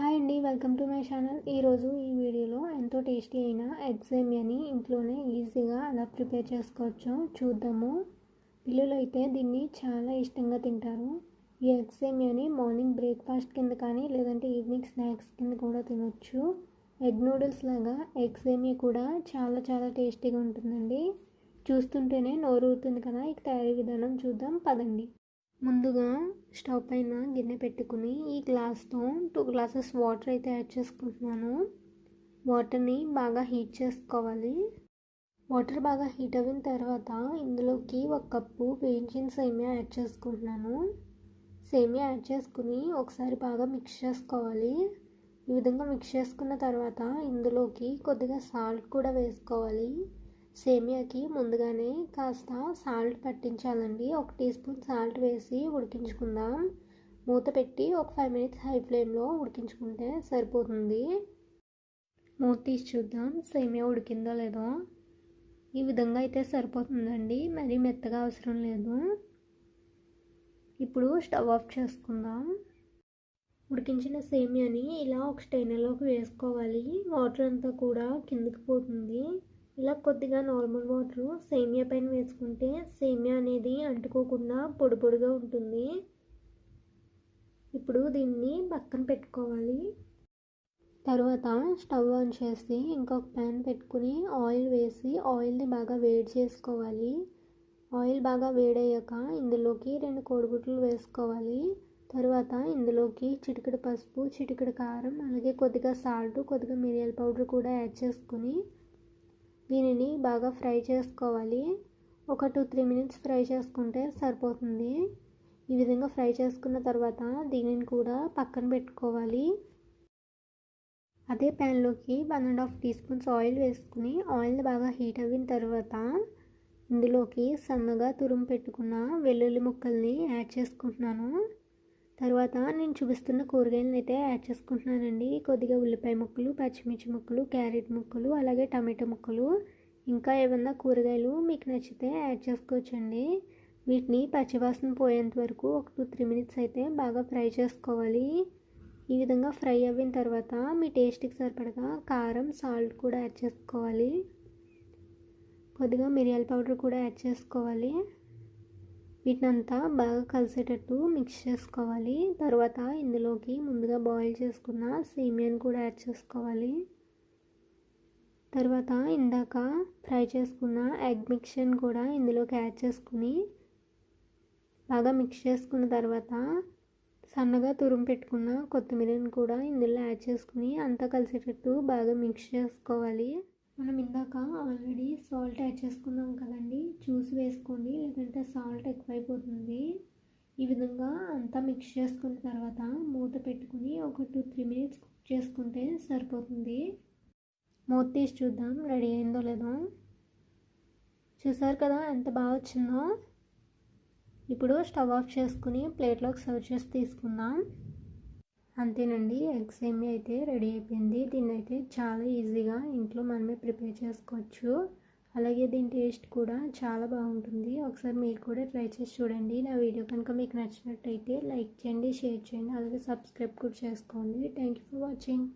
Hi అండి welcome to my channel. ఈరోజు ఈ వీడియోలో ఎంతో టేస్టీ అయిన ఎగ్ సేమియాని ఇంట్లోనే ఈజీగా ఎలా ప్రిపేర్ చేసుకోవచ్చో చూద్దాము. పిల్లలు అయితే దీన్ని చాలా ఇష్టంగా తింటారు. ఈ ఎగ్ సేమియాని మార్నింగ్ బ్రేక్ఫాస్ట్ కింద కానీ లేదంటే ఈవినింగ్ స్నాక్స్ కింద కూడా తినొచ్చు. ఎగ్ నూడిల్స్ లాగా ఎగ్ సేమియా కూడా చాలా చాలా టేస్టీగా ఉంటుందండి. చూస్తుంటేనే నోరు ఊరుతుంది కదా ఇక తయారీ విధానం చూద్దాం పదండి. ముందుగా స్టవ్ పైన గిన్నె పెట్టుకుని ఈ గ్లాస్తో టూ గ్లాసెస్ వాటర్ అయితే యాడ్ చేసుకుంటున్నాను. వాటర్ని బాగా హీట్ చేసుకోవాలి. వాటర్ బాగా హీట్ అయిన తర్వాత ఇందులోకి ఒక కప్పు వేయించిన సేమియా యాడ్ చేసుకుంటున్నాను. సేమియా యాడ్ చేసుకుని ఒకసారి బాగా మిక్స్ చేసుకోవాలి. ఈ విధంగా మిక్స్ చేసుకున్న తర్వాత ఇందులోకి కొద్దిగా సాల్ట్ కూడా వేసుకోవాలి. సేమియాకి ముందుగానే కాస్త సాల్ట్ పట్టించాలండి. ఒక టీ స్పూన్ సాల్ట్ వేసి ఉడికించుకుందాం. మూత పెట్టి ఒక ఫైవ్ మినిట్స్ హై ఫ్లేమ్లో ఉడికించుకుంటే సరిపోతుంది. మూత తీసి చూద్దాం సేమియా ఉడికిందో లేదో. ఈ విధంగా అయితే సరిపోతుందండి. మరీ మెత్తగా అవసరం లేదు. ఇప్పుడు స్టవ్ ఆఫ్ చేసుకుందాం. ఉడికించిన సేమియాని ఇలా ఒక స్టైనర్లోకి వేసుకోవాలి. వాటర్ అంతా కూడా కిందకి పోతుంది. ఇలా కొద్దిగా నార్మల్ వాటర్ సేమియా పైన వేసుకుంటే సేమియా అనేది అంటుకోకుండా పొడి పొడిగా ఉంటుంది. ఇప్పుడు దీన్ని పక్కన పెట్టుకోవాలి. తర్వాత స్టవ్ ఆన్ చేసి ఇంకొక ప్యాన్ పెట్టుకుని ఆయిల్ వేసి ఆయిల్ని బాగా వేడి చేసుకోవాలి. ఆయిల్ బాగా వేడయ్యాక ఇందులోకి రెండు కోడిగుడ్లు వేసుకోవాలి. తర్వాత ఇందులోకి చిటికెడు పసుపు చిటికెడు కారం అలాగే కొద్దిగా సాల్ట్ కొద్దిగా మిరియాల పౌడర్ కూడా యాడ్ చేసుకుని దీనిని బాగా ఫ్రై చేసుకోవాలి. ఒక టూ త్రీ మినిట్స్ ఫ్రై చేసుకుంటే సరిపోతుంది. ఈ విధంగా ఫ్రై చేసుకున్న తర్వాత దీనిని కూడా పక్కన పెట్టుకోవాలి. అదే ప్యాన్లోకి one and half teaspoons oil వేసుకుని ఆయిల్ బాగా హీట్ అయిన తర్వాత ఇందులోకి సన్నగా తురుము పెట్టుకున్న వెల్లుల్లి ముక్కల్ని యాడ్ చేసుకుంటున్నాను. తర్వాత నేను చూపిస్తున్న కూరగాయలను అయితే యాడ్ చేసుకుంటున్నానండి. కొద్దిగా ఉల్లిపాయ ముక్కలు పచ్చిమిర్చి ముక్కలు క్యారెట్ ముక్కలు అలాగే టమాటో ముక్కలు. ఇంకా ఏమన్నా కూరగాయలు మీకు నచ్చితే యాడ్ చేసుకోవచ్చండి. వీటిని పచ్చివాసన పోయేంత వరకు ఒక టూ త్రీ మినిట్స్ అయితే బాగా ఫ్రై చేసుకోవాలి. ఈ విధంగా ఫ్రై అయిన తర్వాత మీ టేస్ట్కి సరిపడగా కారం సాల్ట్ కూడా యాడ్ చేసుకోవాలి. కొద్దిగా మిరియాల పౌడర్ కూడా యాడ్ చేసుకోవాలి. వీటినంతా బాగా కలిసేటట్టు మిక్స్ చేసుకోవాలి. తర్వాత ఇందులోకి ముందుగా బాయిల్ చేసుకున్న సేమియాని కూడా యాడ్ చేసుకోవాలి. తర్వాత ఇందాక ఫ్రై చేసుకున్న ఎగ్ మిక్షన్ కూడా ఇందులోకి యాడ్ చేసుకుని బాగా మిక్స్ చేసుకున్న తర్వాత సన్నగా తురుము పెట్టుకున్న కొత్తిమీరని కూడా ఇందులో యాడ్ చేసుకుని అంతా కలిసేటట్టు బాగా మిక్స్ చేసుకోవాలి. మనం ఇందాక ఆల్రెడీ సాల్ట్ యాడ్ చేసుకున్నాం కదండి. జ్యూస్ వేసుకోండి లేదంటే సాల్ట్ ఎక్కువైపోతుంది. ఈ విధంగా అంతా మిక్స్ చేసుకున్న తర్వాత మూత పెట్టుకుని ఒక టూ త్రీ మినిట్స్ కుక్ చేసుకుంటే సరిపోతుంది. మూత తీసి చూద్దాం రెడీ అయిందో లేదో. చూసారు కదా ఎంత బాగా వచ్చిందో? ఇప్పుడు స్టవ్ ఆఫ్ చేసుకుని ప్లేట్లోకి సర్వ్ చేసి తీసుకుందాం. అంతేనండి. ఎగ్స్ ఏమి అయితే రెడీ అయిపోయింది. దీన్ని అయితే చాలా ఈజీగా ఇంట్లో మనమే ప్రిపేర్ చేసుకోవచ్చు. అలాగే దీని టేస్ట్ కూడా చాలా బాగుంటుంది. ఒకసారి మీరు కూడా ట్రై చేసి చూడండి. నా వీడియో కనుక మీకు నచ్చినట్టయితే లైక్ చేయండి షేర్ చేయండి అలాగే సబ్స్క్రైబ్ కూడా చేసుకోండి. Thank you for watching.